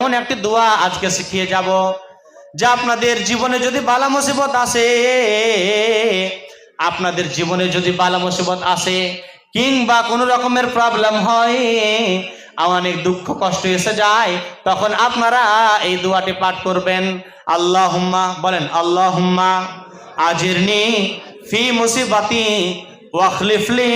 এমন একটি দোয়া আজকে শিখিয়ে যাব, যা আপনাদের জীবনে যদি বালা মুসিবত আসে, আপনাদের জীবনে যদি বালা মুসিবত আসে, কিংবা কোনো রকমের প্রবলেম হয়, অনেক দুঃখ কষ্ট এসে যায়, তখন আপনারা এই দোয়াটি পাঠ করবেন। আল্লাহ হুম্মা বলেন আল্লাহ হুম্মা আজিরনি ফি মুসিবাতি ওয়াখলিফলি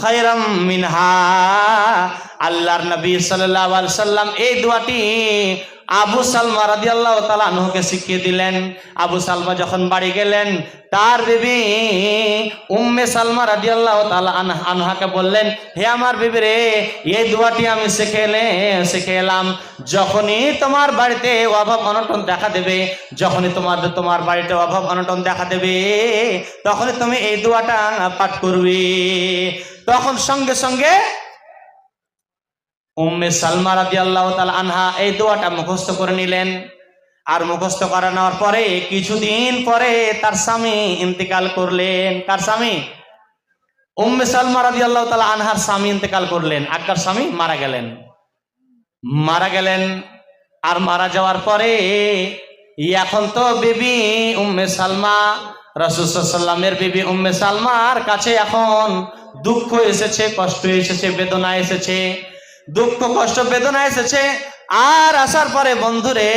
খায়রাম মিনহা। আল্লাহর নবী সাল্লাল্লাহু আলাইহি সাল্লাম এই দোয়াটি আবু সালমা রাদিয়াল্লাহু তাআলা আনহুকে শিখিয়ে দিলেন। আবু সালমা যখন বাড়ি গেলেন, তার বিবি উম্মে সালমা রাদিয়াল্লাহু তাআলা আনহা- আনহাকে বললেন, হে আমার বিবি রে, এই দোয়াটি আমি শিখে এলে, শিখে এলাম। যখনই তোমার বাড়িতে অভাব অনটন দেখা দেবে, যখনই তোমার তোমার বাড়িতে অভাব অনটন দেখা দেবে, তখনই তুমি এই দোয়াটা পাঠ করবে। তখন সঙ্গে সঙ্গে উম্মে সালমা রাদিয়াল্লাহু তাআলা আনহা এই দোয়াটা মুখস্থ করে নিলেন। আর মুখস্থ করে নেওয়ার পরে কিছুদিন পরে তার স্বামী ইন্তেকাল করলেন। কার স্বামী? উম্মে সালমা রাদিয়াল্লাহু তাআলা আনহার স্বামী ইন্তেকাল করলেন। আক্কার স্বামী? মারা গেলেন। মারা গেলেন। আর মারা যাওয়ার পরে এখন তো বেবি উম্মে সালমা রসুসাল্লামের বিবি উম্মে সালমার কাছে এখন দুঃখ এসেছে, কষ্ট এসেছে, বেদনা এসেছে, দুঃখ, কষ্ট, বেদনা এসেছে। আর আসার পরে বন্ধুরে,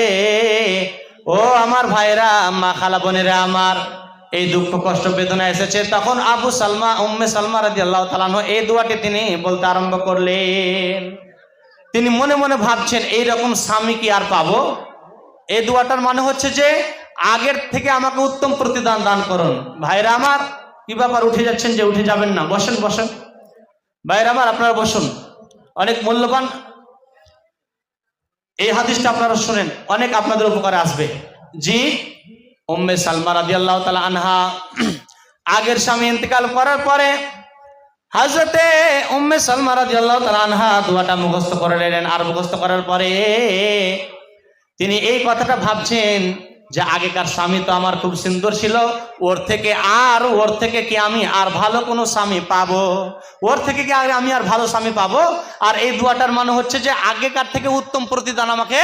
ও আমার ভাইরা মা খালা বোনেরা আমার, এই দুঃখ, কষ্ট, বেদনা এসেছে। তখন আবু সালমা, উম্মে সালমা রাজি আল্লাহ তালানো এই দোয়াটি তিনি বলতে আরম্ভ করলেন। তিনি মনে মনে ভাবছেন এই রকম স্বামী কি আর পাবো? এই দোয়াটার মানে হচ্ছে যে আগের থেকে আমাকে উত্তম প্রতিদান দান করুন। ভাইরা আমার, কি ব্যাপার উঠে যাচ্ছেন যে উঠে যাবেন না? বসেন বসেন। ভাইরা আমার, আপনারা বসুন। অনেক মূল্যবান এই হাদিসটা আপনারা শুনেন। অনেক আপনাদের উপকারে আসবে। জি, উম্মে সালমা রাদিয়াল্লাহু তাআলা আনহা আগের স্বামী ইন্তেকাল করার পরে হাজরতে উম্মে সালমা রাদিয়াল্লাহু তাআলা আনহা দোয়াটা মুখস্থ করে নিলেন। আর মুখস্থ করার পরে তিনি এই কথাটা ভাবছেন যে আগেকার স্বামী তো আমার খুব সুন্দর ছিল, ওর থেকে আর, ওর থেকে কি আমি আর ভালো কোনো স্বামী পাবো? ওর থেকে কি আর আমি আর ভালো স্বামী পাবো? আর এই দুয়াটার মানে হচ্ছে যে আগেকার থেকে উত্তম প্রতিদান আমাকে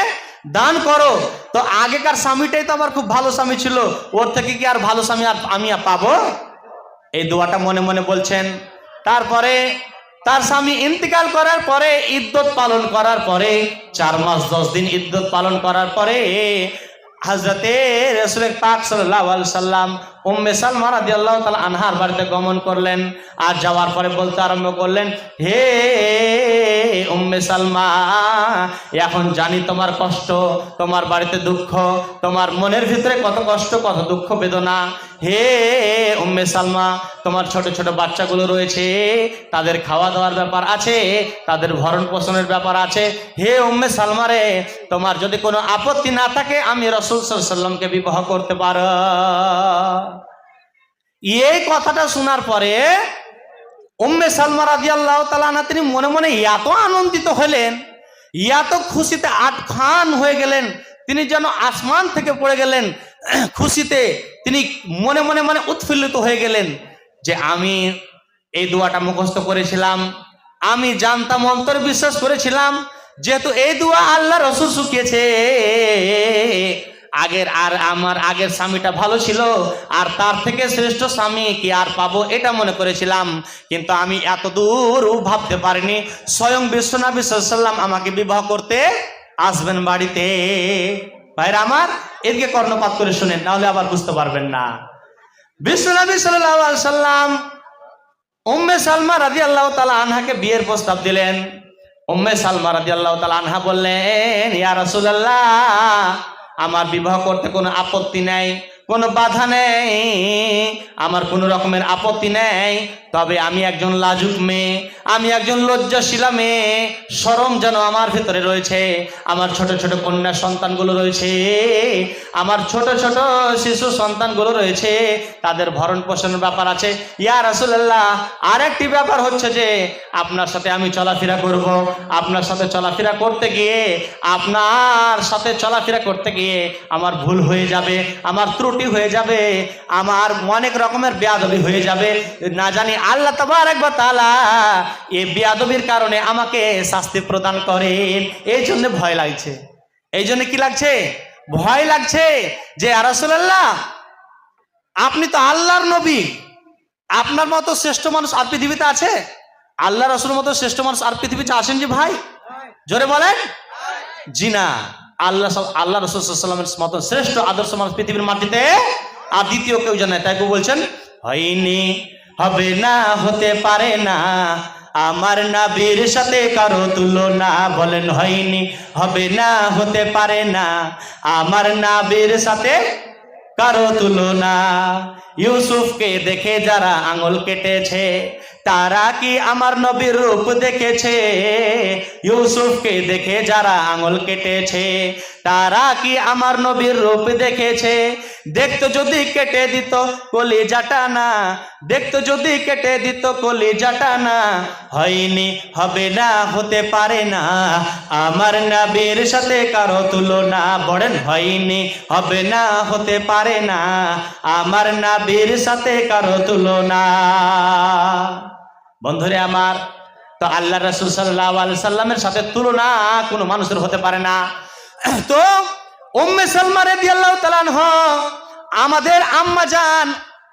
দান করো। তো আগেকার স্বামীটাই তো আমার খুব ভালো স্বামী ছিল, ওর থেকে কি আর ভালো স্বামী আর আমি পাবো? এই দোয়াটা মনে মনে বলছেন। তারপরে তার স্বামী ইন্তেকাল করার পরে ইদ্যত পালন করার পরে চার মাস দশ দিন ইদ্যত পালন করার পরে হাজরতে সাল্লাম উম্মে সালমা রাদিয়াল্লাহু তাআলা আনহার বাড়িতে গমন করলেন আর যাওয়ার পরে বলতে আরম্ভ করলেন, হে উম্মে সালমা, এখন জানি তোমার কষ্ট, তোমার বাড়িতে দুঃখ, তোমার মনের ভিতরে কত কষ্ট, কত দুঃখ, বেদনা হে উম্মে সালমা, তোমার ছোট ছোট বাচ্চাগুলো রয়েছে, তাদের খাওয়া দাওয়ার ব্যাপার আছে, তাদের ভরণ পোষণের ব্যাপার আছে। হে উম্মে সালমা রে, তোমার যদি কোনো আপত্তি না থাকে, আমি রসুল সাল্লামকে বিবাহ করতে পারো। এই কথাটা শোনার পরে উম্মে সালমা রাজি আল্লাহ তালা তিনি মনে মনে এত আনন্দিত হলেন, এত খুশিতে আট খান হয়ে গেলেন, তিনি যেন আসমান থেকে পড়ে গেলেন খুশিতে তিনি মনে মনে মানে উৎফুল্লিত হয়ে গেলেন যে আমি এই দোয়াটা মুখস্থ করেছিলাম, আমি জানতাম অন্তর বিশ্বাস করেছিলাম, যেহেতু এই দোয়া আল্লাহ রসুল শুকিয়েছে। আগের আর আমার আগের স্বামীটা ভালো ছিল, আর তার থেকে শ্রেষ্ঠ স্বামী কি আর পাবো এটা মনে করেছিলাম। কিন্তু আমি এত দূর ভাবতে পারিনি, স্বয়ং বিশ্বনবী সাল্লাম আমাকে বিবাহ করতে আসবেন বাড়িতে। ভাইরা আমার এদিকে কর্ণপাত করে শুনেন, নাহলে আবার বুঝতে পারবেন না। বিশ্বনবী সাল্লাহ সাল্লাম উম্মে সালমা রাজি আল্লাহ তালা আনহাকে বিয়ের প্রস্তাব দিলেন। উম্মে সালমা রাজি আল্লাহ তালা আনহা বললেন, ইয়া রাসূলুল্লাহ, আমার বিবাহ করতে কোনো আপত্তি নাই, কোনো বাধা নেই, আমার কোনো রকমের আপত্তি নেই তবে আমি একজন লাজুক মেয়ে, আমি একজন লজ্জাশীলা মেয়ে। সরম যেন আমার ভেতরে রয়েছে, আমার ছোট ছোট কন্যা সন্তানগুলো রয়েছে, আমার ছোট ছোট শিশু সন্তানগুলো রয়েছে, তাদের ভরণ পোষণের ব্যাপার আছে। ইয়া রাসূলুল্লাহ, আরেকটি ব্যাপার হচ্ছে যে, আপনার সাথে আমি চলাফেরা করব, আপনার সাথে চলাফেরা করতে গিয়ে, আপনার সাথে চলাফেরা করতে গিয়ে আমার ভুল হয়ে যাবে, আমার ত্রুটি হয়ে যাবে, আমার অনেক রকমের বেয়াদবি হয়ে যাবে। না জানি আল্লাহ তাবারাক একবার তালা এই বেয়াদবির কারণে আমাকে শাস্তি প্রদান করেন। এই জন্য ভয় লাগছে। এই জন্য কি লাগছে? ভয় লাগছে যে আরাসুল্লাহ আপনি তো আল্লাহর নবী। আপনার মতো শ্রেষ্ঠ মানুষ আর পৃথিবীতে আছে? আল্লাহ রসুলের মতো শ্রেষ্ঠ মানুষ আর পৃথিবীতে আসেন যে ভাই? জোরে বলেন। জি না। আল্লাহ আল্লাহ রসুলের মতো শ্রেষ্ঠ আদর্শ মানুষ পৃথিবীর মাটিতে আর দ্বিতীয় কেউ জানে তাই কেউ বলছেন, হয়নি। হবে না, হতে পারে না। আমার নাবির সাথে কারও তুলনা বলেন হয়নি, হবে না, হতে পারে না। আমার নাবির সাথে কারও তুলনা। ইউসুফকে দেখে যারা আঙুল কেটেছে তারা কি আমার নবীর রূপ দেখেছে? ইউসুফকে দেখে যারা আঙুল কেটেছে, তারা কি আমার নবীর রূপ দেখেছে? দেখতো যদি কেটে দিত, কলিজাটা না। দেখতো যদি কেটে দিত, কলিজাটা না। হয়নি, হবে না, হতে পারে না। আমার নবীর সাথে কারও তুলনা বলেন হয়নি, হবে না, হতে পারে না। আমার নাবির সাথে কারও তুলনা। বন্ধুরে আমার, তো আল্লাহ রসুল সাল্লাহ সাল্লামের সাথে তুলনা কোনো মানুষের হতে পারে না। তো উম্মে সালমা রেদি আল্লাহ তালান হ আমাদের আম্মা যান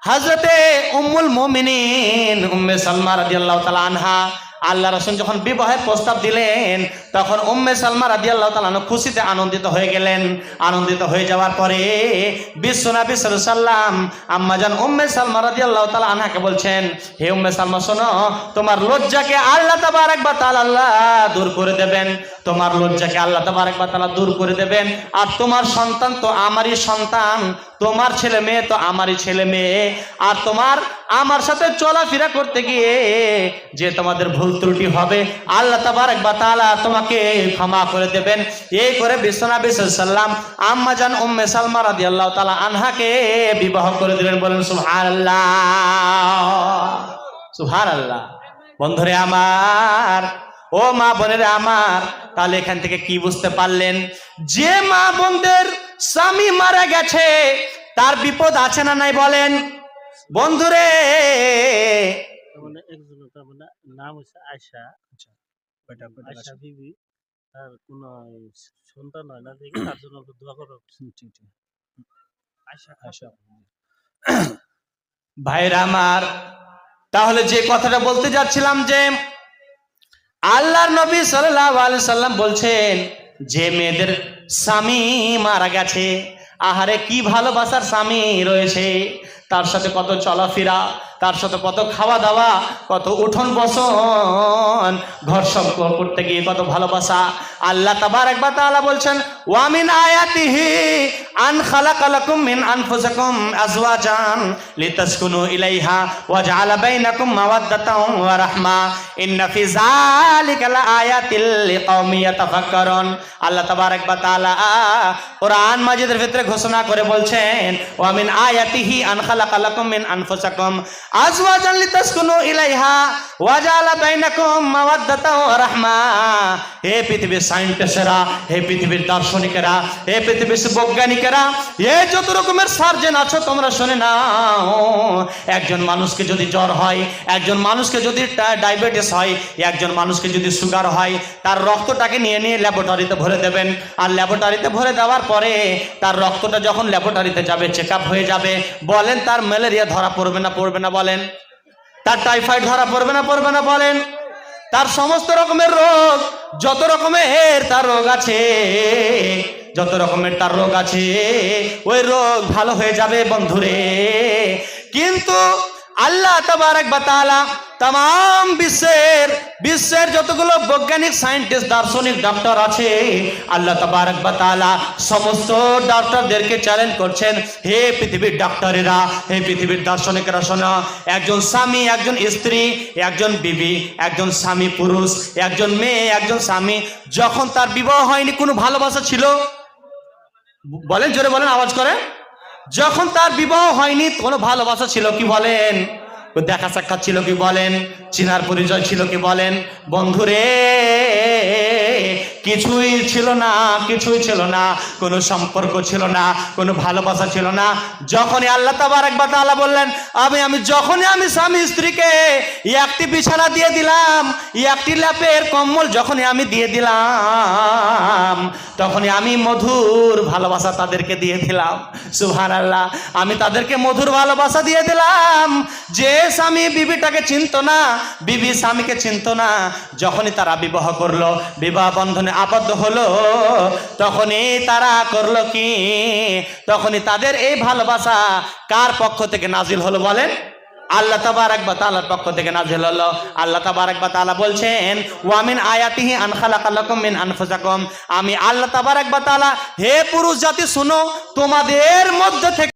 হাজরতে উম্মুল মোমিনিন উম্মে সালমা আল্লাহ তালান আনহা, আল্লাহ রসুন যখন বিবাহের প্রস্তাব দিলেন তখন উম্মে সালমা রাদিয়াল্লাহু তাআলা আনহা খুশিতে আনন্দিত হয়ে গেলেন। আনন্দিত হয়ে যাওয়ার পরে বিশ্বনবী সাল্লাম আম্মা জান উম্মে সালমা রাদিয়াল্লাহু তাআলা আনহাকে বলছেন, হে উম্মে সালমা, শোনো, তোমার লজ্জাকে আল্লাহ তাবারক বা তাআলা আল্লাহ দূর করে দেবেন। তোমার লজ্জাকে আল্লাহ তাবারক বা তাআলা দূর করে দেবেন। আর তোমার সন্তান তো আমারই সন্তান, তোমার ছেলে মেয়ে তো আমারই ছেলে মেয়ে। আর তোমার, আমার সাথে চলাফেরা করতে গিয়ে যে তোমাদের ভুল ত্রুটি হবে, আল্লাহ তাবার একবার বা তাআলা তোমাকে ক্ষমা করে দেবেন। এই করে বিশ্বনবী সাল্লাম আম্মা জান উম্মে সালমা রাদিয়াল্লাহু তাআলা আনহাকে বিবাহ করে দিলেন বলেন সুবহানাল্লাহ সুবহানাল্লাহ বন্ধুরে আমার ও মা বোনেরা আমার তাহলে এখান থেকে কি বুঝতে পারলেন? যে মা বোনদের স্বামী মারা গেছে তার বিপদ আছে না নাই বলেন? বন্ধুরে মানে মানে নাম হচ্ছে আয়সা বিবি তার কোন সন্তান হয় না দেখে তার জন্য দোয়া করো ভাইরা আমার তাহলে যে কথাটা বলতে যাচ্ছিলাম যে আল্লাহর নবী আলাইহি সাল্লাম বলছেন যে মেয়েদের স্বামী মারা গেছে আহারে কি ভালোবাসার স্বামী রয়েছে? তার সাথে কত চলাফেরা, তার সাথে কত খাওয়া দাওয়া কত উঠন বসন ঘর সম্পর্ক করতে গিয়ে কত ভালোবাসা। আল্লাহ তাবার একবার তাহলে বলছেন ওয়ামিন আয়াতিহি আন খালাকালাকুম মিন আনফুসাকুম আজওয়াজান লিতাসকুনু ইলাইহা ওয়া জাআলা বাইনাকুম মাওয়াদ্দাতান ওয়া রাহমা। ইন্না ফি যালিকা লাআয়াতিল লিকাওমি ইয়াতাফাক্কারুন। আল্লাহ তাবারক ওয়া তাআলা কোরআন মাজিদের ভিতরে ঘোষণা করে বলছেন, ওয়া মিন আয়াতিহি আন খালাকালাকুম মিন আনফুসাকুম আজওয়াজান লিতাসকুনু ইলাইহা ওয়া জাআলা বাইনাকুম মাওয়াদ্দাতান ওয়া রাহমা। হে পৃথিবীর সায়েন্টিস্টরা, হে পৃথিবীর দার্শনিকেরা, হে পৃথিবীর বৈজ্ঞানিকেরা এ যত রকমের সার্জেন আছো, তোমরা শুনে নাও। একজন মানুষকে যদি জ্বর হয়, একজন মানুষকে যদি ডায়াবেটিস হয়, একজন মানুষকে যদি সুগার হয়, তার রক্তটাকে নিয়ে নিয়ে ল্যাবরেটরিতে ভরে দেবেন। আর ল্যাবরেটরিতে ভরে দেওয়ার পরে তার রক্তটা যখন ল্যাবরেটরিতে যাবে চেক হয়ে যাবে, বলেন তার ম্যালেরিয়া ধরা পড়বে না পড়বে না বলেন। তার টাইফয়েড ধরা পড়বে না পড়বে না বলেন। তার সমস্ত রকমের রোগ, যত রকমের তার রোগ আছে যত রকমের তার রোগ আছে ওই রোগ ভালো হয়ে যাবে বন্ধুরে। কিন্তু আল্লাহ তাবারক বা তাআলা তাম বিশ্বের বিশ্বের যতগুলো বৈজ্ঞানিক সায়েন্টিস্ট, দার্শনিক ডক্টর আছে, আল্লাহ তাবারক বা তাআলা সমস্ত ডক্টরদেরকে চ্যালেঞ্জ করছেন, হে পৃথিবীর ডক্টরেরা হে পৃথিবীর দার্শনিকেরা, শোনো, একজন স্বামী, একজন স্ত্রী, একজন বিবি, একজন স্বামী পুরুষ, একজন মেয়ে, একজন স্বামী, যখন তার বিবাহ হয়নি, কোনো ভালোবাসা ছিল? বলেন, জোরে বলেন, আওয়াজ করে যখন তার বিবাহ হয়নি, কোনো ভালোবাসা ছিল কি বলেন? দেখা সাক্ষাৎ ছিল কি বলেন? চিনার পরিচয় ছিল কি বলেন? বন্ধুরে কিছুই ছিল না, কিছুই ছিল না, কোনো সম্পর্ক ছিল না, কোনো ভালোবাসা ছিল না। যখনই আল্লাহ তাবার একবার তাআলা বললেন, আমি আমি, যখনই আমি স্বামী স্ত্রীকে একটি বিছানা দিয়ে দিলাম, একটি ল্যাপের কম্বল যখনই আমি দিয়ে দিলাম, তখনই আমি মধুর ভালোবাসা তাদেরকে দিয়ে দিলাম। সুহান আল্লাহ আমি তাদেরকে মধুর ভালোবাসা দিয়ে দিলাম। যে স্বামী বিবিটাকে চিনত না, বিবি স্বামীকে চিনত না। যখনই তারা বিবাহ করল, বিবাহ বন্ধনে আবদ্ধ হলো, তখনই তারা করল কি? তখনই তাদের এই ভালোবাসা কার পক্ষ থেকে নাজিল হলো বলেন? আল্লাহ তাবারাক পক্ষ থেকে নাজিল হলো। আল্লাহ তাবারাক বা বলছেন ওয়ামিন আয়াতিহি আন খালাকালাকুম মিন আনফুসাকুম। আমি আল্লাহ তাবারাক বা হে পুরুষ জাতি, শুনো, তোমাদের মধ্যে থেকে